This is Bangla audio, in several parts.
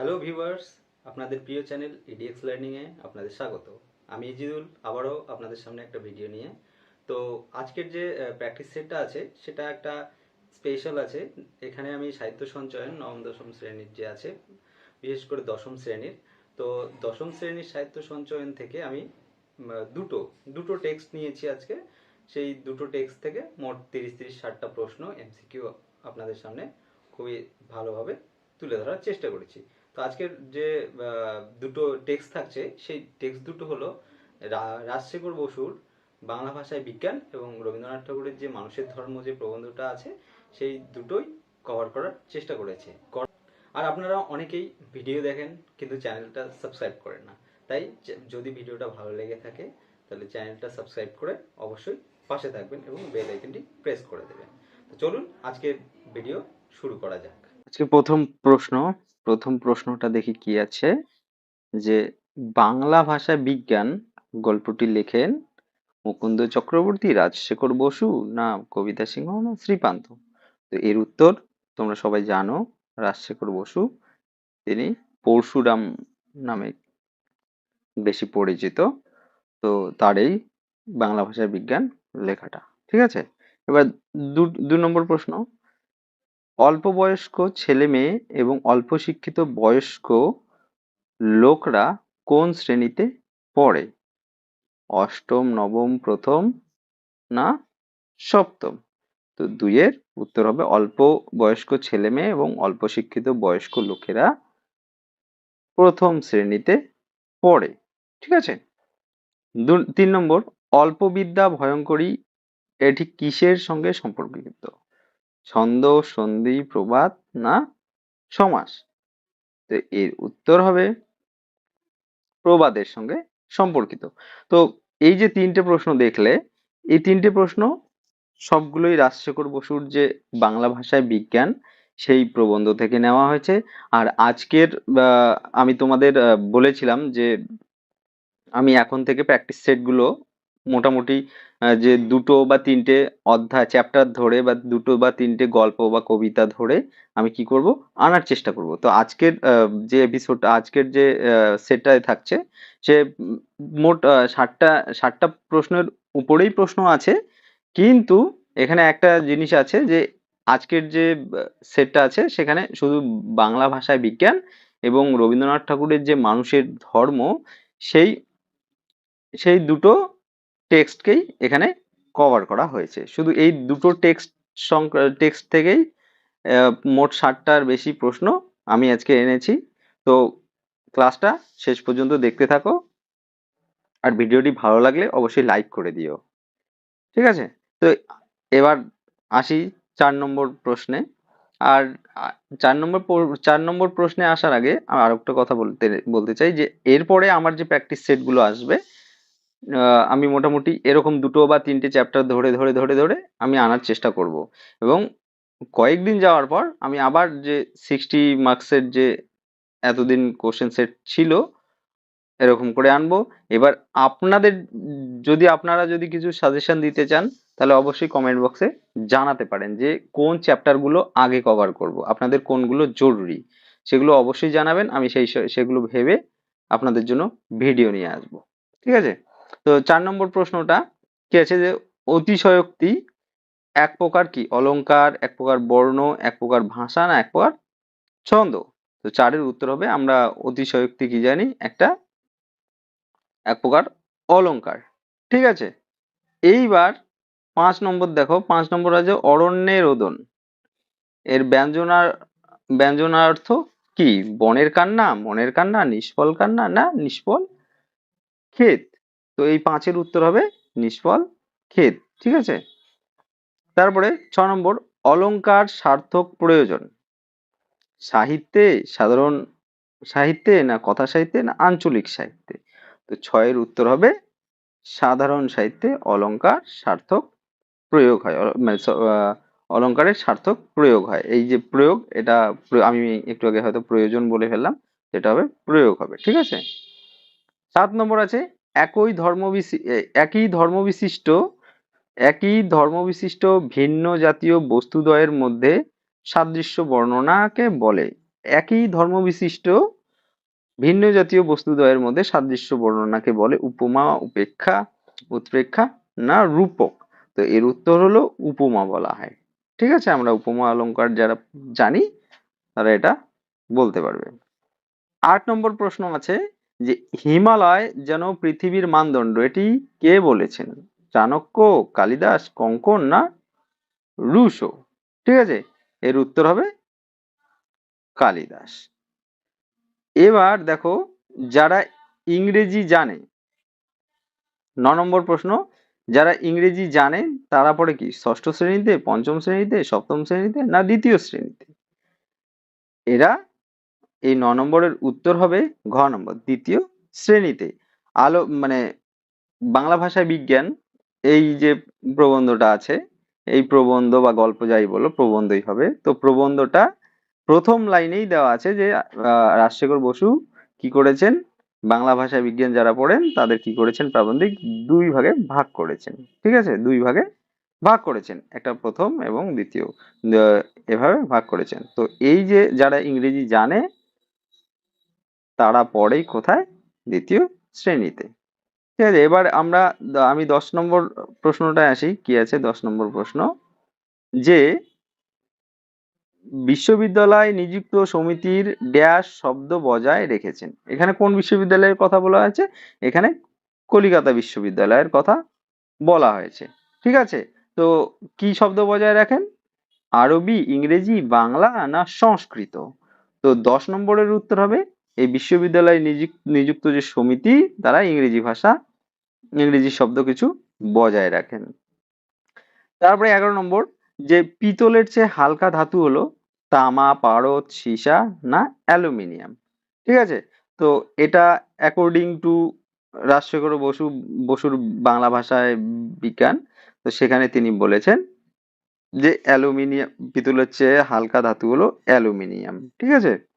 হ্যালো ভিউয়ার্স আপনাদের প্রিয় চ্যানেল ইডিএক্স লার্নিংয়ে আপনাদের স্বাগত। আমি ইজিদুল, আবারও আপনাদের সামনে একটা ভিডিও নিয়ে। তো আজকের যে প্র্যাকটিস সেটটা আছে, সেটা একটা স্পেশাল আছে। এখানে আমি সাহিত্য সঞ্চয়ন নবম, দশম শ্রেণির যে আছে, বিশেষ করে দশম শ্রেণির, তো দশম শ্রেণির সাহিত্য সঞ্চয়ন থেকে আমি দুটো দুটো টেক্সট নিয়েছি আজকে। সেই দুটো টেক্সট থেকে মোট তিরিশ তিরিশ, ষাটটা প্রশ্ন এমসিকিউ আপনাদের সামনে খুবই ভালোভাবে তুলে ধরার চেষ্টা করেছি। তো আজকের যে দুটো টেক্সট থাকছে, সেই টেক্সট দুটো হলো রাজশেখর বসুর বাংলা ভাষায় বিজ্ঞান এবং রবীন্দ্রনাথ ঠাকুরের যে মানুষের ধর্ম, যে প্রবন্ধটা আছে, সেই দুটোই কভার করার চেষ্টা করেছে। আর আপনারা অনেকেই ভিডিও দেখেন, কিন্তু চ্যানেলটা সাবস্ক্রাইব করেন না। তাই যদি ভিডিওটা ভালো লেগে থাকে, তাহলে চ্যানেলটা সাবস্ক্রাইব করে অবশ্যই পাশে থাকবেন এবং বেল আইকনটি প্রেস করে দেবেন। তো চলুন, আজকের ভিডিও শুরু করা যাক। আজকে প্রথম প্রশ্ন প্রথম প্রশ্নটা দেখি কি আছে? যে বাংলা ভাষা বিজ্ঞান, গল্পটি লেখেন মুকুন্দ চক্রবর্তী, রাজশেখর বসু না কবিতা সিংহ না শ্রীকান্ত? তো এর উত্তর তোমরা সবাই জানো, রাজশেখর বসু। তিনি পরশুরাম নামে বেশি পরিচিত। তো তারই বাংলা ভাষায় বিজ্ঞান লেখাটা। ঠিক আছে? এবার দু নম্বর প্রশ্ন। অল্প বয়স্ক ছেলে মেয়ে এবং অল্প শিক্ষিত বয়স্ক লোকরা কোন শ্রেণীতে পড়ে? অষ্টম, নবম, প্রথম না সপ্তম? তো দুইয়ের উত্তর হবে অল্প বয়স্ক ছেলে মেয়ে এবং অল্প শিক্ষিত বয়স্ক লোকেরা প্রথম শ্রেণীতে পড়ে। ঠিক আছে? তিন নম্বর অল্প বিদ্যা ভয়ঙ্করী, এটি কিসের সঙ্গে সম্পর্কিত ছন্দ, সন্ধি, প্রবাদ না সমাস? তো এর উত্তর হবে প্রবাদের সঙ্গে সম্পর্কিত। তো এই যে তিনটে প্রশ্ন দেখলে, এই তিনটে প্রশ্ন সবগুলোই রাজশেখর বসুর যে বাংলা ভাষায় বিজ্ঞান, সেই প্রবন্ধ থেকে নেওয়া হয়েছে। আর আজকের আমি তোমাদের বলেছিলাম যে আমি এখন থেকে প্র্যাকটিস সেটগুলো মোটামুটি যে দুটো বা তিনটে অধ্যায় চ্যাপ্টার ধরে বা দুটো বা তিনটে গল্প বা কবিতা ধরে আমি কি করব? আনার চেষ্টা করব। তো আজকের যে এপিসোড আজকের যে সেটটায় থাকছে, সে মোট ষাটটা ষাটটা প্রশ্নের উপরেই প্রশ্ন আছে। কিন্তু এখানে একটা জিনিস আছে যে আজকের যে সেটটা আছে, সেখানে শুধু বাংলা ভাষায় বিজ্ঞান এবং রবীন্দ্রনাথ ঠাকুরের যে মানুষের ধর্ম, সেই সেই দুটো টেক্সটকেই এখানে কভার করা হয়েছে। শুধু এই দুটো টেক্সট টেক্সট থেকেই মোট ষাটটার বেশি প্রশ্ন আমি আজকে এনেছি। তো ক্লাসটা শেষ পর্যন্ত দেখতে থাকো। আর ভিডিওটি ভালো লাগলে অবশ্যই লাইক করে দিও। ঠিক আছে? তো এবার আসি চার নম্বর প্রশ্নে। আর চার নম্বর চার নম্বর প্রশ্নে আসার আগে আর একটা কথা বলতে বলতে চাই যে, এরপরে আমার যে প্র্যাকটিস সেটগুলো আসবে আমি মোটামুটি এরকম দুটো বা তিনটে চ্যাপ্টার ধরে ধরে ধরে ধরে আমি আনার চেষ্টা করব। এবং কয়েকদিন যাওয়ার পর আমি আবার যে সিক্সটি মার্কসের যে এতদিন কোশ্চেন সেট ছিল, এরকম করে আনব। এবার আপনাদের, যদি আপনারা যদি কিছু সাজেশন দিতে চান, তাহলে অবশ্যই কমেন্ট বক্সে জানাতে পারেন যে কোন চ্যাপ্টারগুলো আগে কভার করব, আপনাদের কোনগুলো জরুরি। সেগুলো অবশ্যই জানাবেন, আমি সেই, সেগুলো ভেবে আপনাদের জন্য ভিডিও নিয়ে আসব। ঠিক আছে? তো চার নম্বর প্রশ্নটা কি আছে যে অতিশয়োক্তি এক প্রকার কি? অলংকার এক প্রকার বর্ণ, এক প্রকার ভাষা না এক প্রকার ছন্দ? তো চারের উত্তর হবে আমরা অতিশয়োক্তি কি জানি? একটা এক প্রকার অলংকার ঠিক আছে? এইবার পাঁচ নম্বর দেখো, পাঁচ নম্বর আছে অরণ্যের রোদন। এর ব্যঞ্জনার, ব্যঞ্জনার্থ কি? বনের কান্না, মনের কান্না, নিষ্ফল কান্না না নিষ্ফল ক্ষেত? তো এই পাঁচের উত্তর হবে নিষ্ফল ক্ষেত ঠিক আছে? তারপরে ছ নম্বর, অলংকার সার্থক প্রয়োজন। সাহিত্যে সাধারণ সাহিত্যে না কথা সাহিত্যে না আঞ্চলিক সাহিত্যে? তো ছয়ের উত্তর হবে সাধারণ সাহিত্যে অলংকার সার্থক প্রয়োগ হয় মানে অলংকারের সার্থক প্রয়োগ হয়। এই যে প্রয়োগ, এটা আমি একটু আগে হয়তো প্রয়োজন বলে ফেললাম এটা হবে প্রয়োগ হবে, ঠিক আছে? সাত নম্বর আছে একই ধর্ম একই ধর্মবিশিষ্ট একই ধর্মবিশিষ্ট ভিন্ন জাতীয় বস্তুদ্বয়ের মধ্যে সাদৃশ্য বর্ণনাকে বলে। একই ধর্ম বিশিষ্ট ভিন্ন জাতীয় বস্তুদ্বয়ের মধ্যে সাদৃশ্য বর্ণনাকে বলে উপমা, উপেক্ষা উৎপ্রেক্ষা না রূপক। তো এর উত্তর হলো উপমা বলা হয়। ঠিক আছে? আমরা উপমা অলঙ্কার যারা জানি তারা এটা বলতে পারবে। আট নম্বর প্রশ্ন আছে যে হিমালয় যেন পৃথিবীর মানদণ্ড, এটি কে বলেছেন? চাণক্য, কালিদাস, কঙ্কন না রুশো? ঠিক আছে? এর উত্তর হবে কালিদাস। এবার দেখো, যারা ইংরেজি জানে, ন নম্বর প্রশ্ন, যারা ইংরেজি জানে, তারা পড়ে কি? ষষ্ঠ শ্রেণীতে, পঞ্চম শ্রেণীতে, সপ্তম শ্রেণীতে না দ্বিতীয় শ্রেণীতে? এরা এই ন নম্বরের উত্তর হবে ঘ নম্বর। দ্বিতীয় শ্রেণীতে আলো মানে বাংলা ভাষায় বিজ্ঞান, এই যে প্রবন্ধটা আছে, এই প্রবন্ধ বা গল্প যাই বলো, প্রবন্ধই হবে। তো প্রবন্ধটা প্রথম লাইনেই দেওয়া আছে যে রাজশেখর বসু কি করেছেন? বাংলা ভাষা বিজ্ঞান যারা পড়েন, তাদের কি করেছেন? প্রাবন্ধিক দুই ভাগে ভাগ করেছেন। ঠিক আছে? দুই ভাগে ভাগ করেছেন। একটা প্রথম এবং দ্বিতীয়, এভাবে ভাগ করেছেন। তো এই যে যারা ইংরেজি জানে তারা পড়েই কোথায়? দ্বিতীয় শ্রেণীতে। ঠিক আছে, এবার আমরা আমি দশ নম্বর প্রশ্নটায় আসি। কি আছে দশ নম্বর প্রশ্ন? যে বিশ্ববিদ্যালয় নিযুক্ত সমিতির ড্যাশ শব্দ বজায় রেখেছেন। এখানে কোন বিশ্ববিদ্যালয়ের কথা বলা হয়েছে? এখানে কলিকাতা বিশ্ববিদ্যালয়ের কথা বলা হয়েছে। ঠিক আছে, তো কি শব্দ বজায় রাখেন? আরবি, ইংরেজি, বাংলা না সংস্কৃত? তো দশ নম্বরের উত্তর হবে এই বিশ্ববিদ্যালয়ে নিযুক- নিযুক্ত যে সমিতি, তারা ইংরেজি ভাষা, ইংরেজি শব্দ কিছু বজায় রাখেন। তারপরে এগারো নম্বর, যে পিতলের চেয়ে হালকা ধাতু হলো তামা, পারদ, সীসা না অ্যালুমিনিয়াম। ঠিক আছে? তো এটা অ্যাকর্ডিং টু রাজশেখর বসু, বসুর বাংলা ভাষায় বিজ্ঞান, তো সেখানে তিনি বলেছেন যে অ্যালুমিনিয়াম, পিতলের চেয়ে হালকা ধাতু হলো অ্যালুমিনিয়াম। ঠিক আছে?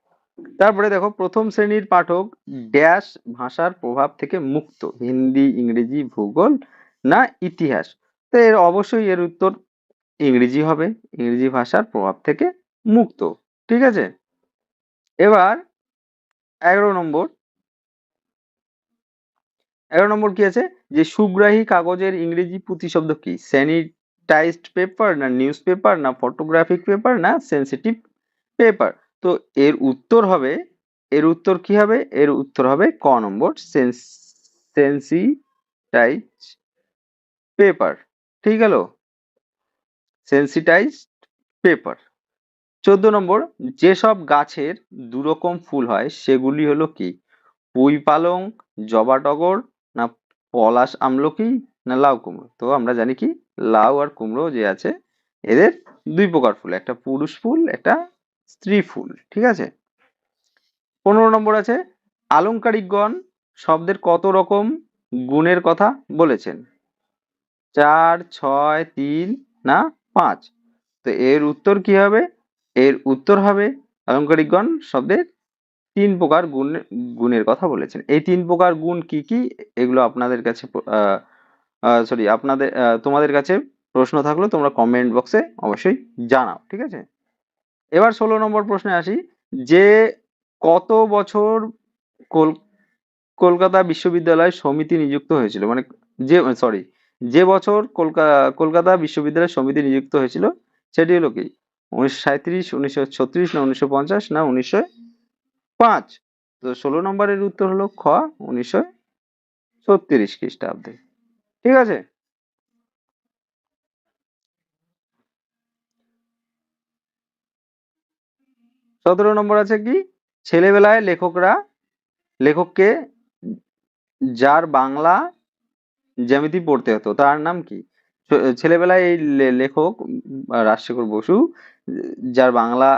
তারপরে দেখো প্রথম শ্রেণির পাঠক ড্যাশ ভাষার প্রভাব থেকে মুক্ত হিন্দি ইংরেজি ভূগোল না ইতিহাস। তো এর অবশ্যই এর উত্তর ইংরেজি হবে ইংরেজি ভাষার প্রভাব থেকে মুক্ত ঠিক আছে? এবার এগারো নম্বর। এগারো নম্বর কি আছে? যে সুগ্রাহী কাগজের ইংরেজি প্রতিশব্দ কি? স্যানিটাইজড পেপার না নিউজ পেপার না ফটোগ্রাফিক পেপার না সেন্সিটিভ পেপার তো এর উত্তর হবে, এর উত্তর কি হবে? এর উত্তর হবে ক নম্বর সেন্সিটাইজ পেপার ঠিক গেল? সেন্সিটাইজড পেপার চোদ্দ নম্বর, যেসব গাছের দুরকম ফুল হয় সেগুলি হলো কি? পুঁই পালং, জবা টগর, না পলাশ আমলকি, না লাউ কুমড়ো? তো আমরা জানি কি, লাউ আর কুমড়ো যে আছে, এদের দুই প্রকার ফুল, একটা পুরুষ ফুল, একটা স্ত্রী ফুল, ঠিক আছে? পনেরো নম্বর আছে, আলংকারিকগণ শব্দের কত রকম গুণের কথা বলেছেন? চার, ছয়, তিন, না, পাঁচ। তো এর উত্তর কি হবে? এর উত্তর হবে আলংকারিকগণ শব্দের তিন প্রকার গুণ, গুণের কথা বলেছেন। এই তিন প্রকার গুণ কি কি? এগুলো আপনাদের কাছে সরি আপনাদের তোমাদের কাছে প্রশ্ন থাকলে, তোমরা কমেন্ট বক্সে অবশ্যই জানাও, ঠিক আছে? এবার ষোলো নম্বর প্রশ্নে আসি। যে কত বছর কল- কলকাতা বিশ্ববিদ্যালয় সমিতি নিযুক্ত হয়েছিল? মানে যে সরি যে বছর কলকাতা কলকাতা বিশ্ববিদ্যালয় সমিতি নিযুক্ত হয়েছিল সেটি হলো কি? উনিশশো উনিশশো ছত্রিশ না উনিশশো পঞ্চাশ না উনিশশো পাঁচ? তো ষোলো নম্বরের উত্তর হলো খ, উনিশশো ছত্রিশ খ্রিস্টাব্দে। ঠিক আছে? সতেরো নম্বর আছে কি? ছেলেবেলায় লেখকরা, লেখককে যার বাংলা জ্যামিতি পড়তে হতো, তার নাম কি? ছেলেবেলায় এই লেখক রাজশেখর বসু, যার বাংলা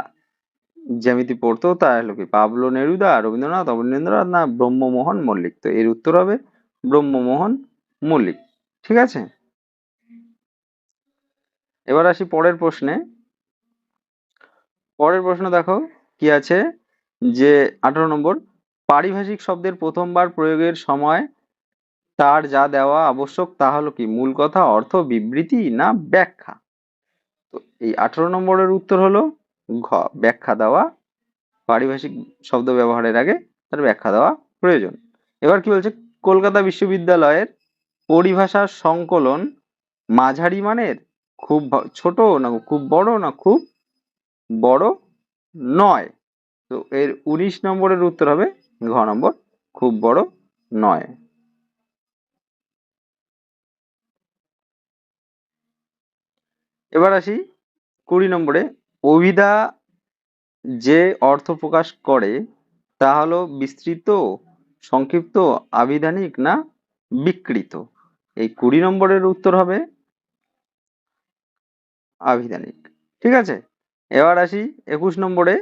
জ্যামিতি পড়তো, তার হলো কি? পাবলো নেরুদা, রবীন্দ্রনাথ, অবনীন্দ্রনাথ না ব্রহ্মমোহন মল্লিক? তো এর উত্তর হবে ব্রহ্মমোহন মল্লিক। ঠিক আছে? এবার আসি পরের প্রশ্নে। পরের প্রশ্ন দেখো, কি আছে? যে আঠারো নম্বর, পারিভাষিক শব্দের প্রথমবার প্রয়োগের সময় তার যা দেওয়া আবশ্যক তা হলো কি? মূল কথা, অর্থ, বিবৃতি না ব্যাখ্যা? তো এই আঠারো নম্বরের উত্তর হলো ঘ, ব্যাখ্যা দেওয়া, পারিভাষিক শব্দ ব্যবহারের আগে তার ব্যাখ্যা দেওয়া প্রয়োজন। এবার কি বলছে? কলকাতা বিশ্ববিদ্যালয়ের পরিভাষার সংকলন মাঝারি মানের? খুব ছোট না খুব বড় না খুব বড় নয়। তো এর উনিশ নম্বরের উত্তর হবে ঘ নম্বর, খুব বড় নয়। এবার আসি কুড়ি নম্বরে, অভিধা যে অর্থ প্রকাশ করে তা হলো বিস্তৃত, সংক্ষিপ্ত আবিধানিক না বিকৃত? এই কুড়ি নম্বরের উত্তর হবে আবিধানিক ঠিক আছে? এবার আসি একুশ নম্বরে।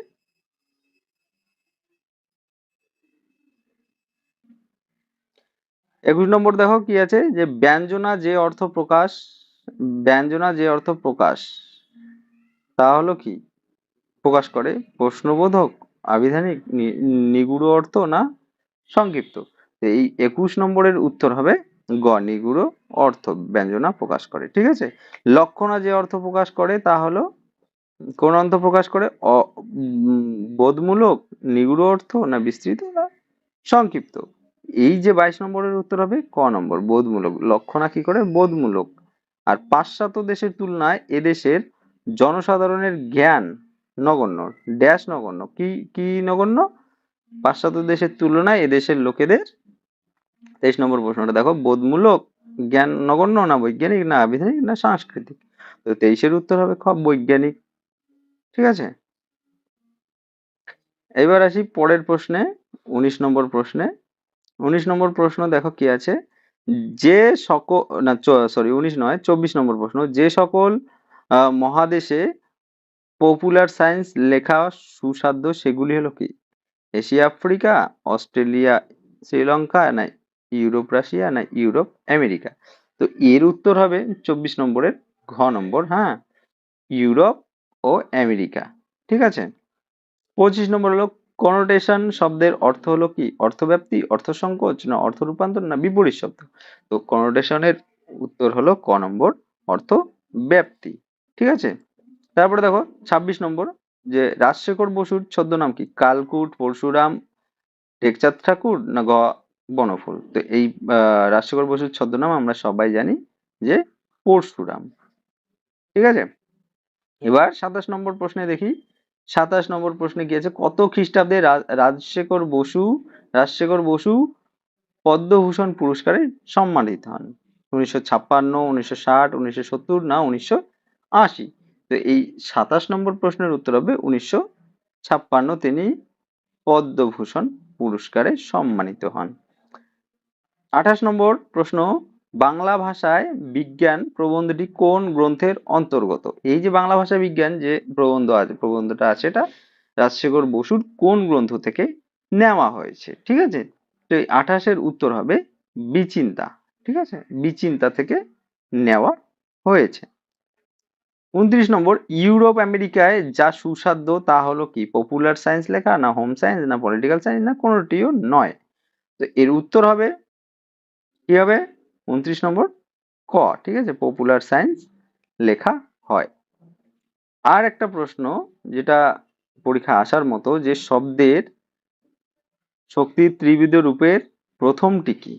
একুশ নম্বর দেখো কি আছে? যে ব্যঞ্জনা যে অর্থ প্রকাশ, ব্যঞ্জনা যে অর্থ প্রকাশ, তা হলো কি? প্রকাশ করে প্রশ্নবোধক আবিধানিক নিগুড় অর্থ না সংক্ষিপ্ত? এই একুশ নম্বরের উত্তর হবে গ, নিগুড় অর্থ, ব্যঞ্জনা প্রকাশ করে, ঠিক আছে? লক্ষণা যে অর্থ প্রকাশ করে, তা হলো কোন অর্থ প্রকাশ করে? বোধমূলক, নিগুড় অর্থ না বিস্তৃত না সংক্ষিপ্ত? এই যে বাইশ নম্বরের উত্তর হবে ক নম্বর, বোধমূলক। লক্ষণা কি করে? বোধমূলক। আর পাশ্চাত্য দেশের তুলনায় এদেশের জনসাধারণের জ্ঞান নগণ্য, ড্যাশ নগণ্য। কি কি নগণ্য? পাশ্চাত্য দেশের তুলনায় এদেশের লোকেদের? তেইশ নম্বর প্রশ্নটা দেখো, বোধমূলক, জ্ঞান নগণ্য না বৈজ্ঞানিক, না আবিধানিক না সাংস্কৃতিক? তো তেইশের উত্তর হবে খ, বৈজ্ঞানিক। ঠিক আছে? এবার আসি পরের প্রশ্নে, উনিশ নম্বর প্রশ্নে। উনিশ নম্বর প্রশ্ন দেখো কি আছে? যে সকল, না সরি উনিশ নয়, চব্বিশ নম্বর প্রশ্ন। যে সকল মহাদেশে পপুলার সায়েন্স লেখা সুসাধ্য সেগুলি হলো কি? এশিয়া, আফ্রিকা, অস্ট্রেলিয়া, শ্রীলঙ্কা, না, ইউরোপ, রাশিয়া, না, ইউরোপ, আমেরিকা? তো এর উত্তর হবে চব্বিশ নম্বরের ঘ নম্বর হ্যাঁ? ইউরোপ ও আমেরিকা, ঠিক আছে? পঁচিশ নম্বর হলো কনোটেশন শব্দের অর্থ হলো কি? অর্থব্যাপ্তি অর্থ সংকোচ না অর্থ রূপান্তর না বিপরীত শব্দ? তো কনোটেশনের উত্তর হলো ক নম্বর অর্থ ব্যাপ্তি ঠিক আছে? তারপরে দেখো ছাব্বিশ নম্বর যে রাজশেখর বসুর ছদ্মনাম কি? কালকুট, পরশুরাম, টেকচাঁদ ঠাকুর না গ বনফুল? তো এই রাজশেখর বসুর ছদ্মনাম আমরা সবাই জানি যে পরশুরাম, ঠিক আছে? এবার সাতাশ নম্বর প্রশ্নে দেখি। সাতাশ নম্বর প্রশ্নে কি আছে কত খ্রিস্টাব্দে রাজশেখর বসু রাজশেখর বসু পদ্মভূষণ পুরস্কারে সম্মানিত হন? উনিশশো ছাপ্পান্ন, উনিশশো ষাট, উনিশশো সত্তর না উনিশশো আশি? তো এই সাতাশ নম্বর প্রশ্নের উত্তর হবে উনিশশো ছাপ্পান্ন, তিনি পদ্মভূষণ পুরস্কারে সম্মানিত হন। আঠাশ নম্বর প্রশ্ন বাংলা ভাষায় বিজ্ঞান প্রবন্ধটি কোন গ্রন্থের অন্তর্গত? এই যে বাংলা ভাষা বিজ্ঞান যে প্রবন্ধ আছে প্রবন্ধটা আছে এটা, রাজশেখর বসুর কোন গ্রন্থ থেকে নেওয়া হয়েছে? ঠিক আছে? তো এই আঠাশের উত্তর হবে বিচিন্তা। ঠিক আছে? বিচিন্তা থেকে নেওয়া হয়েছে। উনত্রিশ নম্বর, ইউরোপ আমেরিকায় যা সুসাধ্য তা হলো কি? পপুলার সায়েন্স লেখা না হোম সায়েন্স না পলিটিক্যাল সায়েন্স না কোনোটিও নয়। তো এর উত্তর হবে, কি হবে? উনত্রিশ নম্বর ক, ঠিক আছে? পপুলার সায়েন্স লেখা হয়। আর একটা প্রশ্ন যেটা পরীক্ষা আসার মতো, যে শব্দের শক্তি ত্রিবিধ রূপের প্রথমটি কি?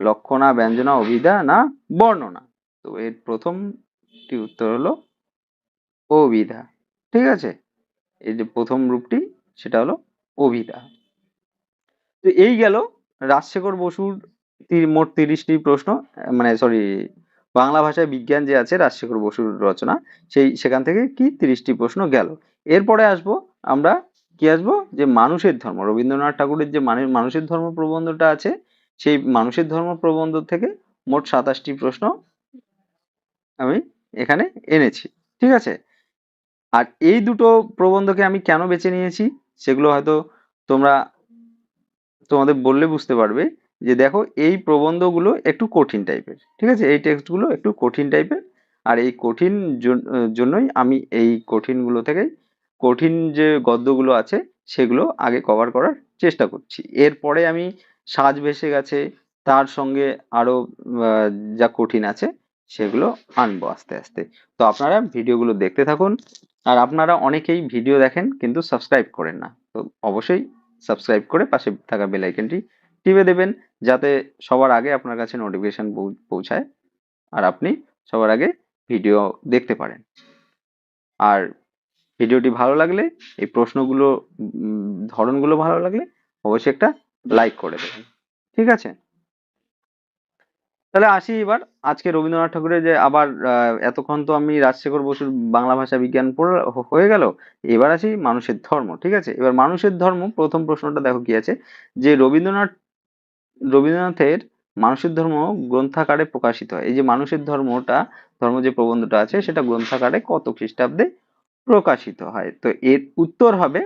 লক্ষণা, ব্যঞ্জনা, অভিধা না বর্ণনা? তো এর প্রথমটি উত্তর হলো অভিধা, ঠিক আছে? এই যে প্রথম রূপটি, সেটা হলো অভিধা। তো এই গেল রাজশেখর বসুর মোট তিরিশটি প্রশ্ন মানে সরি বাংলা ভাষায় বিজ্ঞান যে আছে, রাজশেখর বসুর রচনা, সেই, সেখান থেকে কি তিরিশটি প্রশ্ন গেল? এরপরে আসব আমরা, কি আসব? যে মানুষের ধর্ম, রবীন্দ্রনাথ ঠাকুরের যে মানে মানুষের ধর্ম প্রবন্ধটা আছে, সেই মানুষের ধর্ম প্রবন্ধ থেকে মোট সাতাশটি প্রশ্ন আমি এখানে এনেছি, ঠিক আছে? আর এই দুটো প্রবন্ধকে আমি কেন বেছে নিয়েছি, সেগুলো হয়তো তোমরা তোমাদের বললে বুঝতে পারবে। যে দেখো এই প্রবন্ধগুলো একটু কঠিন টাইপের ঠিক আছে? এই টেক্সটগুলো একটু কঠিন টাইপের আর এই কঠিন জন- জন্যই আমি এই কঠিনগুলো থেকে কঠিন যে গদ্যগুলো আছে সেগুলো আগে কভার করার চেষ্টা করছি। এরপরে আমি সাজ ভেসে গেছে, তার সঙ্গে আরও যা কঠিন আছে সেগুলো আনব আস্তে আস্তে। তো আপনারা ভিডিওগুলো দেখতে থাকুন, আর আপনারা অনেকেই ভিডিও দেখেন কিন্তু সাবস্ক্রাইব করেন না। তো অবশ্যই সাবস্ক্রাইব করে পাশে থাকা বেল আইকনটি টিপে দেবেন যাতে সবার আগে আপনার কাছে নোটিফিকেশন পৌঁছায় আর আপনি সবার আগে ভিডিও দেখতে পারেন। আর ভিডিওটি ভালো লাগলে, এই প্রশ্নগুলো ধরনগুলো ভালো লাগলে অবশ্যই একটা লাইক করে দেবেন। ঠিক আছে? তাহলে আসি এবার। আজকে রবীন্দ্রনাথ ঠাকুরের যে আবার এতক্ষণ তো আমি রাজশেখর বসুর বাংলা ভাষা বিজ্ঞান হয়ে গেল, এবার আসি মানুষের ধর্ম, ঠিক আছে? এবার মানুষের ধর্ম, প্রথম প্রশ্নটা দেখো কি আছে? যে রবীন্দ্রনাথ রবীন্দ্রনাথের মানুষের ধর্ম গ্রন্থাকারে প্রকাশিত হয়। এই যে মানুষের ধর্মটা, ধর্ম যে প্রবন্ধটা আছে, সেটা গ্রন্থাকারে কত খ্রিস্টাব্দে প্রকাশিত হয়। তো এর উত্তর হবে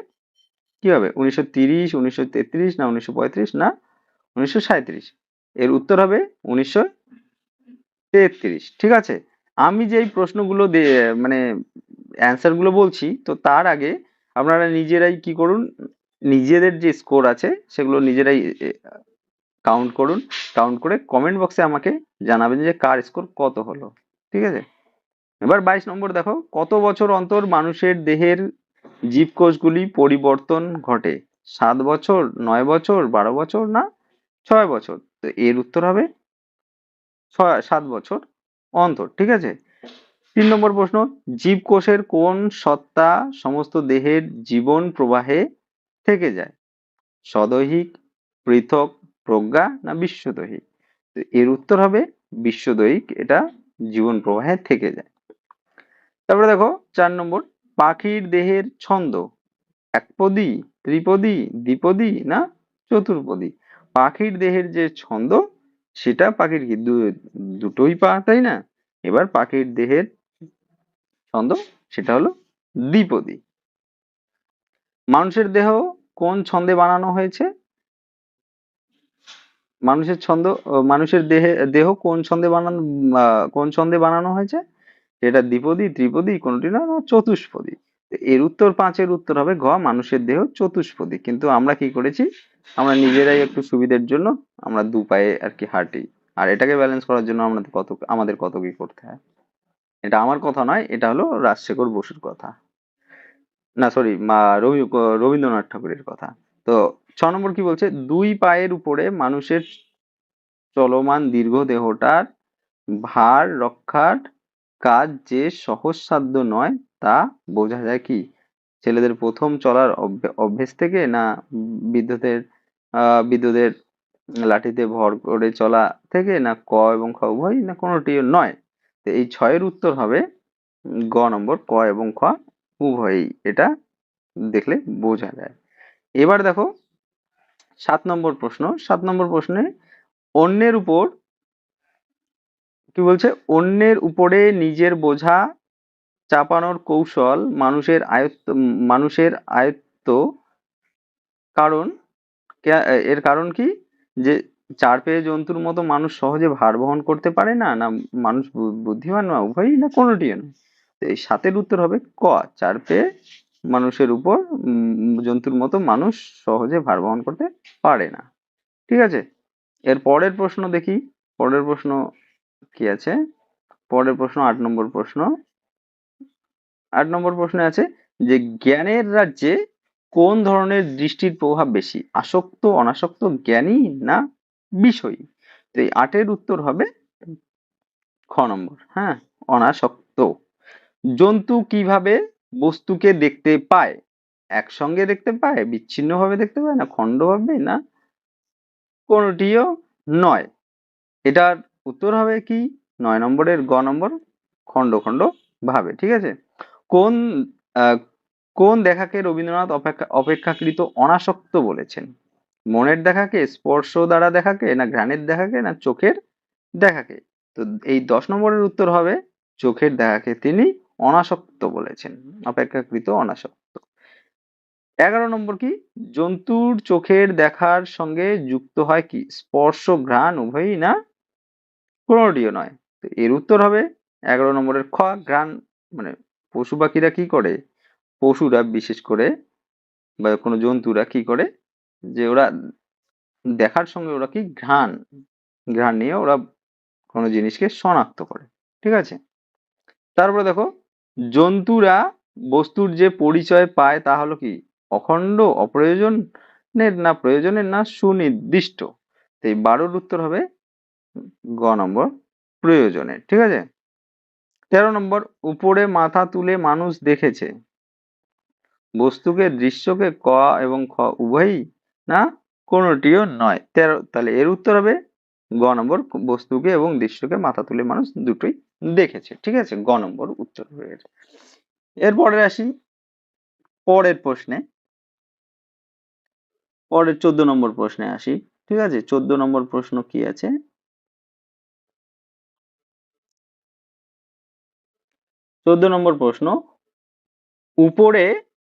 কি হবে? উনিশশো তিরিশ, উনিশশো তেত্রিশ না উনিশশো পঁয়ত্রিশ না উনিশশো সাঁইত্রিশ। এর উত্তর হবে উনিশশো তেত্রিশ। ঠিক আছে? আমি যে এই প্রশ্নগুলো দিয়ে মানে অ্যান্সারগুলো বলছি, তো তার আগে আপনারা নিজেরাই কি করুন, নিজেদের যে স্কোর আছে, সেগুলো নিজেরাই কাউন্ট করুন কাউন্ট করে কমেন্ট বক্সে আমাকে জানাবেন যে কার স্কোর কত হলো, ঠিক আছে? এবার বাইশ নম্বর দেখো, কত বছর অন্তর মানুষের দেহের জীবকোষগুলি পরিবর্তন ঘটে? সাত বছর, নয় বছর, বারো বছর না ছয় বছর? তো এর উত্তর হবে ছয়, সাত বছর অন্তর, ঠিক আছে? তিন নম্বর প্রশ্ন, জীবকোষের কোন সত্তা সমস্ত দেহের জীবন প্রবাহে থেকে যায়? সদৈহিক, পৃথক প্রজ্ঞা না বিশ্বদৈহিক তো এর উত্তর হবে বিশ্বদৈহিক এটা জীবন প্রবাহে থেকে যায়। তারপরে দেখো, চার নম্বর, পাখির দেহের ছন্দ একপদী ত্রিপদী, দ্বিপদী না চতুর্পদী? পাখির দেহের যে ছন্দ, সেটা পাখির কি দুটোই পা, তাই না? এবার পাখির দেহের ছন্দ, সেটা হলো দ্বিপদী। মানুষের দেহ কোন ছন্দে বানানো হয়েছে? মানুষের ছন্দ মানুষের দেহে, দেহ কোন ছন্দে বানানো কোন ছন্দে বানানো হয়েছে? এটা দ্বিপদী, ত্রিপদী, কোনটি না চতুষ্পদী। এর উত্তর পাঁচের উত্তর হবে ঘ, মানুষের দেহ চতুষ্পদী। কিন্তু আমরা কি করেছি? আমরা নিজেরাই একটু সুবিধের জন্য আমরা দু পায়ে আর কি হাঁটি। আর এটাকে ব্যালেন্স করার জন্য আমাদের কত আমাদের কত কি করতে হয়? এটা আমার কথা নয়, এটা হলো রাজশেখর বসুর কথা। না সরি রবীন্দ্রনাথ ঠাকুরের কথা। তো ছ নম্বর কি বলছে? দুই পায়ের উপরে মানুষের চলমান দীর্ঘ দেহটার ভার রক্ষার কাজ যে সহজসাধ্য নয়, তা বোঝা যায় কি? ছেলেদের প্রথম চলার অভ্যা- অভ্যেস থেকে না বিদ্যুতের বিদ্যুতের লাঠিতে ভর করে চলা থেকে না ক এবং খ উভয় না কোনোটি নয়? তো এই ছয়ের উত্তর হবে গ নম্বর, ক এবং খ উভয়ই। এটা দেখলে বোঝা যায়। এবার দেখো সাত নম্বর প্রশ্ন। সাত নম্বর প্রশ্নে অন্যের উপর, কি বলছে? অন্যের উপরে নিজের বোঝা চাপানোর কৌশল মানুষের আয়ত্ত মানুষের আয়ত্ত কারণ এর কারণ কি? যে চার পেয়ে জন্তুর মতো মানুষ সহজে ভার বহন করতে পারে না না মানুষ বুদ্ধিমান না, উভয়ই না, কোনোটিও তো এই সাতের উত্তর হবে ক। চার পেয়ে মানুষের উপর জন্তুর মতো মানুষ সহজে ভার বহন করতে পারে না। ঠিক আছে? এর পরের প্রশ্ন দেখি। পরের প্রশ্ন কি আছে? পরের প্রশ্ন, আট নম্বর প্রশ্ন। আট নম্বর প্রশ্নে আছে যে, জ্ঞানের রাজ্যে কোন ধরনের দৃষ্টির প্রভাব বেশি? আসক্ত, অনাসক্ত, জ্ঞানী না বিষয়ী? তো এই আটের উত্তর হবে খ নম্বর। হ্যাঁ অনাসক্ত। জন্তু কীভাবে বস্তুকে দেখতে পায়, একসঙ্গে দেখতে পায়, বিচ্ছিন্নভাবে দেখতে পায় না, খণ্ডভাবে না, কোনটিও নয়। এটার উত্তর হবে কি? নয় নম্বরের গ নম্বর খণ্ড খণ্ড ভাবে ঠিক আছে? কোন কোন দেখাকে রবীন্দ্রনাথ অপেক্ষা, অপেক্ষাকৃত অনাসক্ত বলেছেন? মনের দেখাকে, স্পর্শ দ্বারা দেখাকে, না ঘ্রাণের দেখাকে, না চোখের দেখাকে? তো এই দশ নম্বরের উত্তর হবে, চোখের দেখাকে তিনি অনাসক্ত বলেছেন, অপেক্ষাকৃত অনাসক্ত। এগারো নম্বর কি? জন্তুর চোখের দেখার সঙ্গে যুক্ত হয় কি? স্পর্শ ঘ্রাণ উভয়ই না? কোনোটিও নয়। তো এর উত্তর হবে এগারো নম্বরের খ, ঘ্রাণ মানে পশু পাখিরা কি করে? পশুরা বিশেষ করে বা কোনো জন্তুরা কি করে? যে ওরা দেখার সঙ্গে ওরা কি ঘ্রাণ ঘ্রাণ নিয়ে ওরা কোনো জিনিসকে শনাক্ত করে। ঠিক আছে? তারপরে দেখো জন্তুরা বস্তুর যে পরিচয় পায় তা হলো কি? অখণ্ড, অপ্রয়োজনের না প্রয়োজনের না সুনির্দিষ্ট। এই বারোর উত্তর হবে গ নম্বর প্রয়োজনের। ঠিক আছে? তেরো নম্বর, উপরে মাথা তুলে মানুষ দেখেছে। বস্তুকে, দৃশ্যকে ক এবং খ উভয়ই না কোনোটিও নয়। তেরো, তাহলে এর উত্তর হবে গ নম্বর বস্তুকে এবং দৃশ্যকে মাথা তুলে মানুষ দুটোই দেখেছে। ঠিক আছে? গ নম্বর উত্তর হয়ে গেছে। এরপরে আসি পরের প্রশ্নে। পরের চোদ্দ নম্বর প্রশ্নে আসি। ঠিক আছে? চোদ্দ নম্বর প্রশ্ন কি আছে? চোদ্দ নম্বর প্রশ্ন, উপরে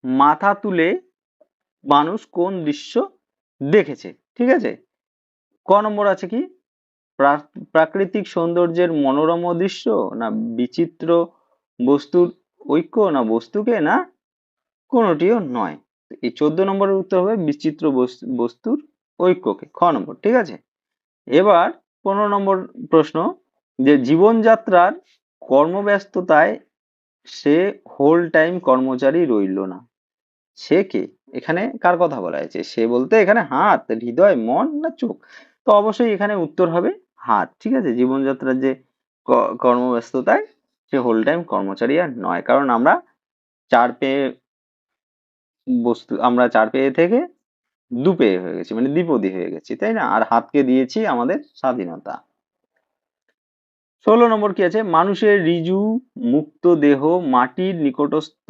মাথা তুলে মানুষ কোন দৃশ্য দেখেছে? ঠিক আছে? ক নম্বর আছে কি? প্রাকৃতিক সৌন্দর্যের মনোরম দৃশ্য না বিচিত্র বস্তুর ঐক্য না বস্তুকে না কোনোটিও নয়। এই চোদ্দ নম্বরের উত্তর হবে বিচিত্র বস- বস্তুর ঐক্যকে। খ নম্বর, ঠিক আছে? এবার পনেরো নম্বর প্রশ্ন, যে জীবনযাত্রার কর্মব্যস্ততায় সে হোল টাইম কর্মচারী রইল না। সে কে? এখানে কার কথা বলা হয়েছে? সে বলতে এখানে হাত, হৃদয়, মন না চোখ? তো অবশ্যই এখানে উত্তর হবে হাত, ঠিক আছে? জীবনযাত্রার যে কর্মব্যস্ততায় সে হোল টাইম কর্মচারী আর নয়। কারণ আমরা চার পেয়ে বস্তু, আমরা চার পেয়ে থেকে দু পেয়ে হয়ে গেছি মানে দ্বিপদী হয়ে গেছি, তাই না? আর হাতকে দিয়েছি আমাদের স্বাধীনতা। ষোলো নম্বর কি আছে? মানুষের ঋজু মুক্ত দেহ, মাটির নিকটস্থ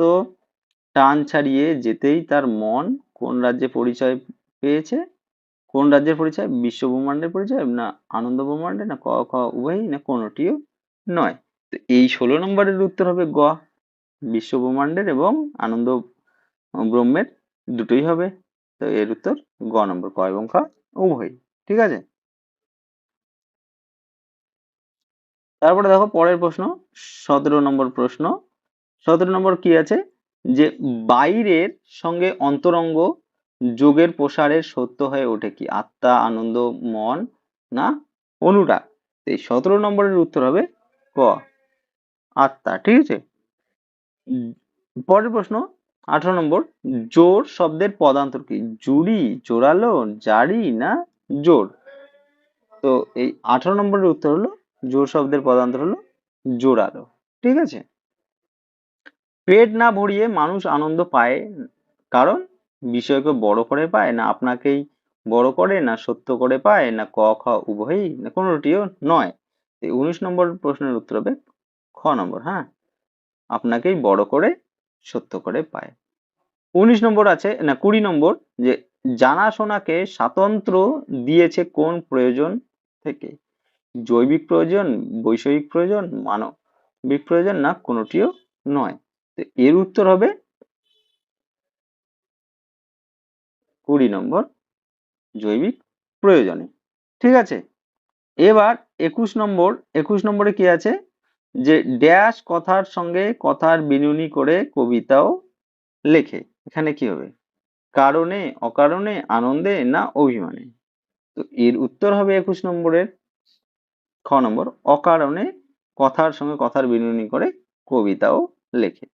টান ছাড়িয়ে যেতেই তার মন কোন রাজ্যে পরিচয় পেয়েছে? কোন রাজ্যের পরিচয়? বিশ্ব ব্রহ্মাণ্ডের পরিচয়? না, আনন্দ ব্রহ্মাণ্ডে? না, ক, খ, উভয়ই? না, কোনোটিও নয়। তো এই ষোলো নম্বরের উত্তর হবে গ। বিশ্ব ব্রহ্মাণ্ডের এবং আনন্দ ব্রহ্মের দুটোই হবে। তো এর উত্তর গ নম্বর, ক এবং খ উভয় ঠিক আছে? তারপরে দেখো পরের প্রশ্ন, সতেরো নম্বর প্রশ্ন। সতেরো নম্বর কি আছে? যে বাইরের সঙ্গে অন্তরঙ্গ যোগের প্রসারের সত্য হয়ে ওঠে কি? আত্মা, আনন্দ, মন, না? অনুরাগ। এই সতেরো নম্বরের উত্তর হবে ক। আত্মা, ঠিক আছে? পরের প্রশ্ন, আঠারো নম্বর, জোর শব্দের পদান্তর কি? জুড়ি, জোরালো, জারি, না জোর? তো এই আঠারো নম্বরের উত্তর হলো, জোর শব্দের পদান্তর হলো জোরালো। ঠিক আছে? পেট না ভরিয়ে মানুষ আনন্দ পায়, কারণ বিষয়কে বড় করে পায় না আপনাকেই বড় করে, না সত্য করে পায়, না ক, খ উভয়ই, না কোনোটিও নয়। এই উনিশ নম্বর প্রশ্নের উত্তর হবে খ নম্বর হ্যাঁ? আপনাকেই বড় করে, সত্য করে পায়। উনিশ নম্বর আছে, না কুড়ি নম্বর, যে জানাশোনাকে স্বাতন্ত্র দিয়েছে কোন প্রয়োজন থেকে? জৈবিক প্রয়োজন, বৈষয়িক প্রয়োজন, মানবিক প্রয়োজন, না কোনোটিও নয়। তো এর উত্তর হবে কুড়ি নম্বর জৈবিক প্রয়োজনে। ঠিক আছে? এবার একুশ নম্বর, একুশ নম্বরে কি আছে? যে ড্যাশ কথার সঙ্গে কথার বিনুনি করে কবিতাও লেখে। এখানে কি হবে? কারণে, অকারণে, আনন্দে না অভিমানে? তো এর উত্তর হবে একুশ নম্বরের খ নম্বর, অকারণে কথার সঙ্গে কথার বিনুনি করে কবিতাও লেখে।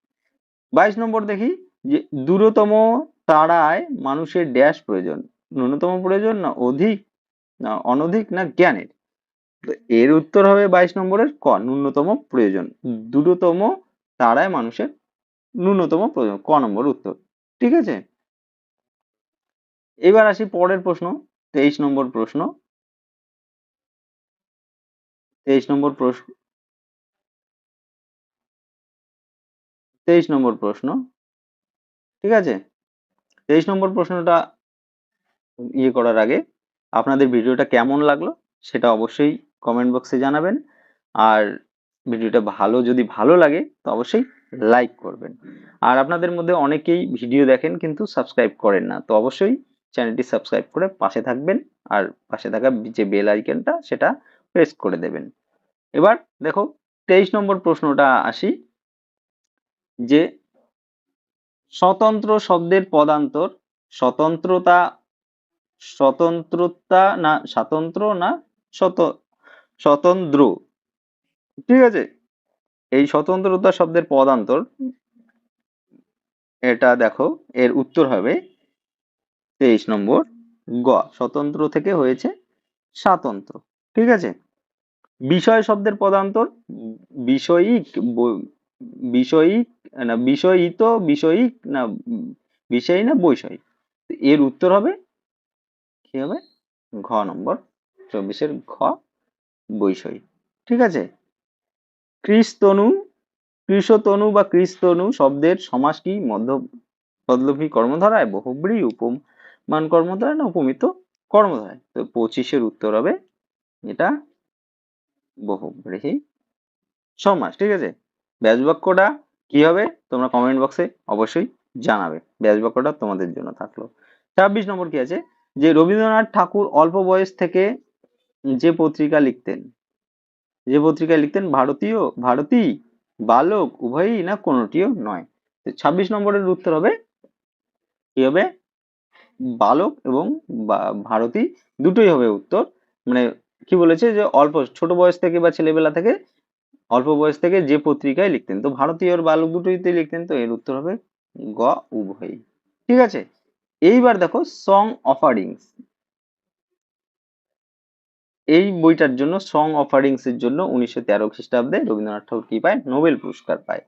বাইশ নম্বর দেখি, যে দূরতম তারায় মানুষের ড্যাশ প্রয়োজন। ন্যূনতম প্রয়োজন না অধিক, না অনধিক, না জ্ঞানের? এর উত্তর হবে বাইশ নম্বরের ক, ন্যূনতম প্রয়োজন। দূরতম তারায় মানুষের ন্যূনতম প্রয়োজন, ক নম্বর উত্তর। ঠিক আছে? এবার আসি পরের প্রশ্ন, তেইশ নম্বর প্রশ্ন। তেইশ নম্বর প্রশ্ন, তেইশ নম্বর প্রশ্ন। ঠিক আছে? তেইশ নম্বর প্রশ্নটা ইয়ে করার আগে আপনাদের ভিডিওটা কেমন লাগল সেটা অবশ্যই কমেন্ট বক্সে জানাবেন। আর ভিডিওটা ভালো যদি ভালো লাগে তো অবশ্যই লাইক করবেন। আর আপনাদের মধ্যে অনেকেই ভিডিও দেখেন কিন্তু সাবস্ক্রাইব করেন না। তো অবশ্যই চ্যানেলটি সাবস্ক্রাইব করে পাশে থাকবেন আর পাশে থাকা যে বেল আইকনটা সেটা প্রেস করে দেবেন। এবার দেখো তেইশ নম্বর প্রশ্নটা আসি যে স্বতন্ত্র শব্দের পদান্তর, স্বতন্ত্রতা স্বতন্ত্রতা না, স্বাতন্ত্র না স্বত স্বতন্ত্র ঠিক আছে? এই স্বতন্ত্রতা শব্দের পদান্তর, এটা দেখো, এর উত্তর হবে তেইশ নম্বর গ, স্বতন্ত্র থেকে হয়েছে স্বাতন্ত্র। ঠিক আছে? বিষয় শব্দের পদান্তর, বিষয়িক বিষয়িক না বিষয়িত বিষয়িক না, বিষয়ী না বৈষয়িক এর উত্তর হবে, কি হবে? ঘ নম্বর, চব্বিশের ঘ বৈষয়িক ঠিক আছে? ক্রিস্তনু কৃষতনু বা ক্রিস্তনু শব্দের সমাস কি? মধ্য পদলোভী কর্মধারায়? বহুব্রী উপমান কর্মধারায় না উপমিত কর্মধারায়? তো পঁচিশের উত্তর হবে, এটা বহুব্রীহি সমাস। ঠিক আছে? ব্যাস বাক্যটা কি হবে? তোমরা কমেন্ট বক্সে অবশ্যই জানাবে। ব্যাস বাক্যটা তোমাদের জন্য থাকল। ছাব্বিশ নম্বর কি আছে? যে রবীন্দ্রনাথ ঠাকুর অল্প বয়স থেকে যে পত্রিকা লিখতেন, যে পত্রিকায় লিখতেন, ভারতীয়, ভারতী, বালক, উভয়ই না কোনোটিও নয়। তো ছাব্বিশ নম্বরের উত্তর হবে, কি হবে? বালক এবং ভারতী দুটোই হবে উত্তর। মানে কি বলেছে? যে অল্প, ছোট বয়স থেকে বা ছেলেবেলা থেকে অল্প বয়স থেকে যে পত্রিকায় লিখতেন, তো ভারতীয় বালক দুটোইতে লিখতেন, তো এর উত্তর হবে গ উভয়ই। ঠিক আছে? এইবার দেখো সং অফারিংস এই বইটার জন্য সং অফারিংস এর জন্য উনিশশো তেরো খ্রিস্টাব্দে রবীন্দ্রনাথ ঠাকুর কি পায়? নোবেল পুরস্কার পায়।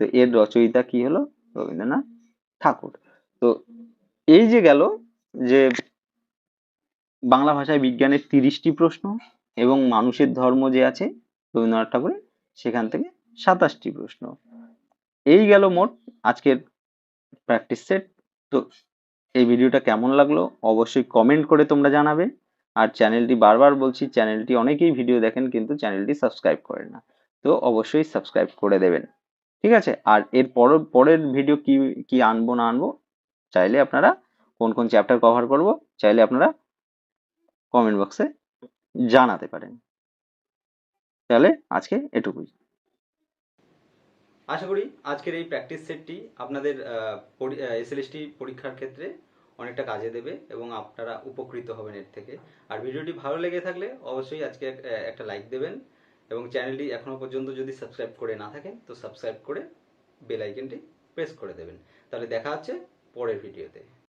তো এর রচয়িতা কি হলো? রবীন্দ্রনাথ ঠাকুর। তো এই যে গেল যে বাংলা ভাষায় বিজ্ঞানের তিরিশটি প্রশ্ন এবং মানুষের ধর্ম যে আছে, রবীন্দ্রনাথ ঠাকুরের সেখান থেকে সাতাশটি প্রশ্ন। এই গেল মোট আজকের প্র্যাকটিস সেট তো এই ভিডিওটা কেমন লাগল অবশ্যই কমেন্ট করে তোমরা জানাবে। আর চ্যানেলটি বারবার বলছি চ্যানেলটি অনেকেই ভিডিও দেখেন কিন্তু চ্যানেলটি সাবস্ক্রাইব করেন না। তো অবশ্যই সাবস্ক্রাইব করে দেবেন। ঠিক আছে? আর এর পর, পরের ভিডিও কি কি আনব, না আনব, চাইলে আপনারা কোন কোন চ্যাপ্টার কভার করব, চাইলে আপনারা কমেন্ট বক্সে জানাতে পারেন। তাহলে আজকে এটুকুই। আশা করি আজকের এই প্র্যাকটিস সেটটি আপনাদের এসএলএসটি পরীক্ষার ক্ষেত্রে অনেকটা কাজে দেবে এবং আপনারা উপকৃত হবেন এর থেকে। আর ভিডিওটি ভালো লেগে থাকলে অবশ্যই আজকে একটা লাইক দেবেন এবং চ্যানেলটি এখনও পর্যন্ত যদি সাবস্ক্রাইব করে না থাকেন, তো সাবস্ক্রাইব করে বেল আইকনটি প্রেস করে দেবেন। তাহলে দেখা হচ্ছে পরের ভিডিওতে